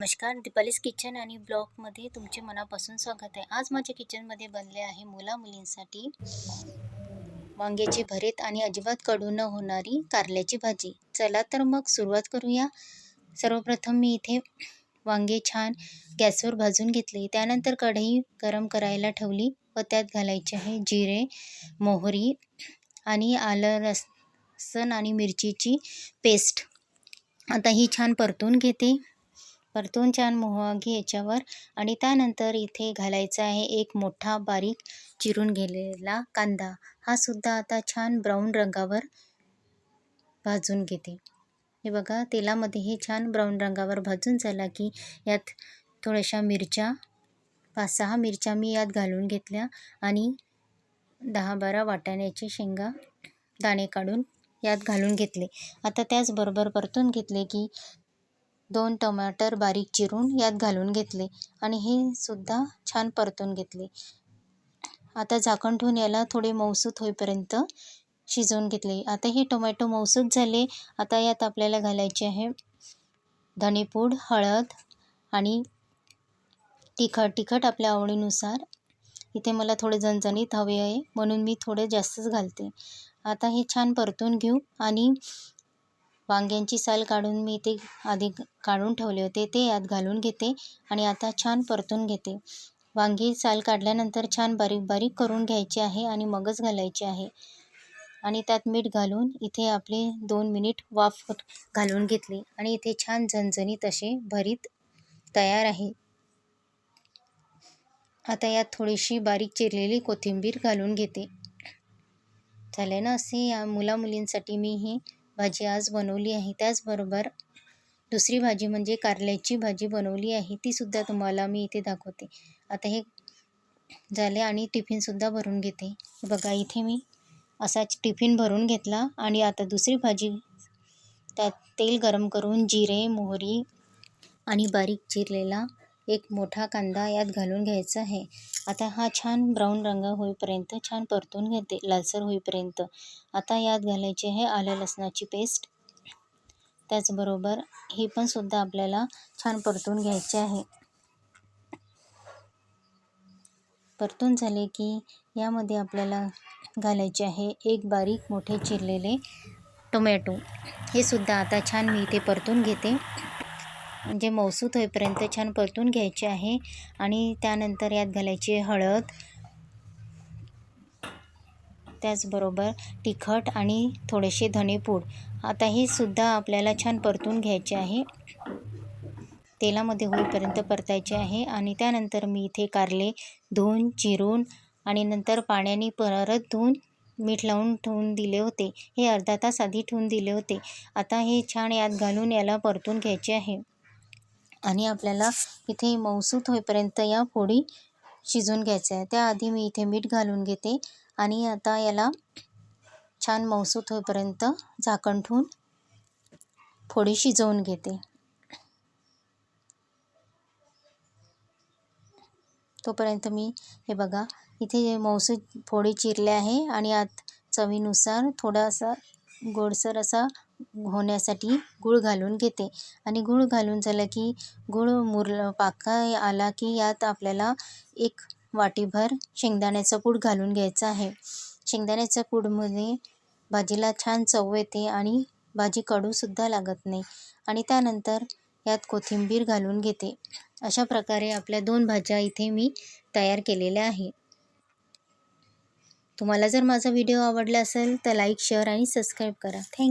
नमस्कार दीपालीस किचन आणि ब्लॉगमध्ये तुमचे मनापासून स्वागत आहे. आज माझ्या किचनमध्ये बनले आहे मुला मुलींसाठी वांग्याचे भरीत आणि अजिबात कडू न होणारी कारल्याची भाजी. चला तर मग सुरुवात करूया. सर्वप्रथम मी इथे वांगे छान गॅसवर भाजून घेतले. त्यानंतर कढई गरम करायला ठेवली. व त्यात घालायचे आहे जिरे मोहरी आणि आलं लसण आणि मिरचीची पेस्ट. आता ही छान परतून घेते. परतून छान मोहगी याच्यावर. आणि त्यानंतर इथे घालायचा आहे एक मोठा बारीक चिरून गेलेला कांदा. हा सुद्धा आता छान ब्राऊन रंगावर भाजून घेते. हे बघा तेलामध्ये हे छान ब्राऊन रंगावर भाजून झाला की यात थोड्याशा मिरच्या पाच सहा मिरच्या मी यात घालून घेतल्या आणि दहा बारा वाटाण्याचे शेंगा दाणे काढून यात घालून घेतले. आता त्याचबरोबर परतून घेतले की दोन टमाटर बारीक चिरून यात घालून घेतले आणि हे सुद्धा छान परतून घेतले. आता झाकण ठेवून याला थोडे मौसूत होईपर्यंत शिजवून घेतले. आता हे टोमॅटो मौसूत झाले. आता यात आपल्याला घालायचे आहे धणेपूड हळद आणि तिखट. तिखट आपल्या आवडीनुसार. इथे मला थोडे झणझणीत हवे आहे म्हणून मी थोडे जास्तच घालते. आता हे छान परतून घेऊ आणि वांग्यांची साल काढून मी ते आधी काढून ठेवले होते. ते यात घालून घेते आणि आता छान परतून घेते. वांगी साल काढल्यानंतर छान बारीक बारीक करून घ्यायची आहे आणि मगच घालायचे आहे. आणि त्यात मीठ घालून इथे आपले दोन मिनिट वाफ घालून घेतली आणि इथे छान झणझणीत असे भरीत तयार आहे. आता यात थोडीशी बारीक चिरलेली कोथिंबीर घालून घेते. झाले ना असे? या मुलामुलींसाठी मी ही भाजी आज बनवली आहे. त्याचबरोबर दुसरी भाजी म्हणजे कारल्याची भाजी बनवली आहे. तीसुद्धा तुम्हाला मी इथे दाखवते. आता हे झाले आणि टिफिनसुद्धा भरून घेते. बघा इथे मी असाच टिफिन भरून घेतला आणि आता दुसरी भाजी त्यात तेल गरम करून जिरे मोहरी आणि बारीक चिरलेला एक मोठा कांदा यात घालून घ्यायचा आहे. आता हा छान ब्राऊन रंग होईपर्यंत छान परतून घेते लालसर होईपर्यंत. आता यात घालायचे आहे आलं लसणाची पेस्ट. त्याचबरोबर हे पण सुद्धा आपल्याला छान परतून घ्यायचे आहे. परतून झाले की यामध्ये आपल्याला घालायचे आहे एक बारीक मोठे चिरलेले टोमॅटो. हे सुद्धा आता छान मी इथे परतून घेते. म्हणजे मौसूत होईपर्यंत छान परतून घ्यायचे आहे. आणि त्यानंतर यात घालायची हळद. त्याचबरोबर तिखट आणि थोडेसे धनेपूड. आता हे सुद्धा आपल्याला छान परतून घ्यायचे आहे. तेलामध्ये होईपर्यंत परतायचे आहे. आणि त्यानंतर मी इथे कारले धुवून चिरून आणि नंतर पाण्याने परत धुवून मीठ लावून ठेवून दिले होते. हे अर्धा तास आधी ठेवून दिले होते. आता हे छान यात घालून याला परतून घ्यायचे आहे. आणि आपल्याला इथे मऊसूत होईपर्यंत या फोडी शिजून घ्यायच्या आहे त्याआधी मी इथे मीठ घालून घेते आणि आता याला छान मऊसूत होईपर्यंत झाकण ठेवून फोडी शिजवून घेते. तोपर्यंत मी हे बघा इथे मऊसूत फोडी चिरले आहे आणि आत चवीनुसार थोडासा गोडसर असा होण्यासाठी गूळ घालून घेते. आणि गूळ घालून झालं की गूळ मुरलं पाका आला की यात आपल्याला एक वाटीभर शेंगदाण्याचा पूड घालून घ्यायचा आहे. शेंगदाण्याच्या कूडमध्ये भाजीला छान चव येते आणि भाजी कडूसुद्धा लागत नाही. आणि त्यानंतर यात कोथिंबीर घालून घेते. अशा प्रकारे आपल्या दोन भाज्या इथे मी तयार केलेल्या आहे. तुम्हाला जर माझा व्हिडिओ आवडला असेल तर लाईक शेअर आणि सबस्क्राईब करा. थँक